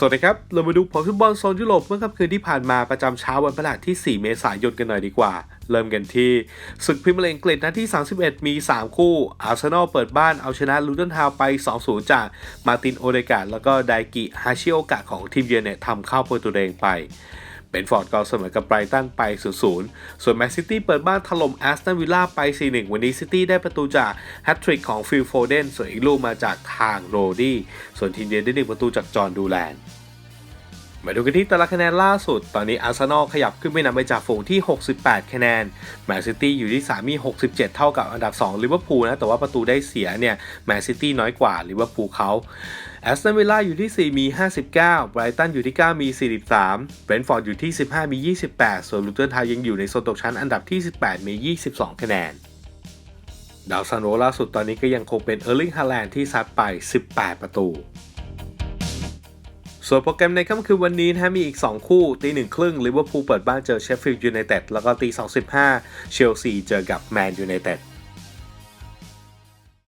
สวัสดีครับ เรามาดูผลฟุตบอลโซนยุโรปเมื่อค่ำคืนที่ผ่านมาประจำเช้าวันพฤหัสที่ 4 เมษายนกันหน่อยดีกว่า เริ่มกันที่ศึกพรีเมียร์ลีกอังกฤษนัดที่ 31 มี 3 คู่ อาร์เซนอลเปิดบ้านเอาชนะลูตันทาวไป 2-0 จากมาร์ตินโอเดกาแล้วก็ไดกิฮาชิโอกะของทีมเยือนเนี่ยทำเข้าประตูแดงไป เบนฟอร์ดก็เสมอกับไบรตันไป 0-0 ส่วนแมนซิตี้เปิดบ้านถล่มแอสตันวิลล่าไป 4-1 วันนี้ซิตี้ได้ประตูจากแฮตทริกของฟิลโฟเดนส่วนอีกลูกมาจากทางโรดี้ส่วนทีมเยือนได้หนึ่งประตูจากจอห์นดูแลน มาดูกันที่ตารางคะแนนล่าสุด ตอนนี้อาร์เซนอลขยับขึ้นไปนำไปจากฝูงที่ 68 คะแนน แมนซิตี้อยู่ที่ 3 มี 67 เท่ากับอันดับ2ลิเวอร์พูลนะ แต่ว่าประตูได้เสียเนี่ย แมนซิตี้น้อยกว่าลิเวอร์พูลเขาแอสตันวิลล่าอยู่ที่ 4 มี 59 ไบรตันอยู่ที่ 9 มี 43 เบรนท์ฟอร์ดอยู่ที่ 15 มี 28 ส่วนลูเทนทาวยังอยู่ในโซนตกชั้นอันดับที่ 18 มี 22 คะแนนดาวซันโวล่าสุดตอนนี้ก็ยังคงเป็นเออร์ลิงฮาแลนด์ที่ซัดไป 18 ประตู ส่วนโปรแกรมในค่ำคืนวันนี้นะมีอีก 2 คู่ตีหนึ่งครึ่งลิเวอร์พูลเปิดบ้านเจอเชฟฟิลด์ยูไนเต็ดแล้วก็ตี2.15เชลซีเจอกับแมนยูไนเต็ด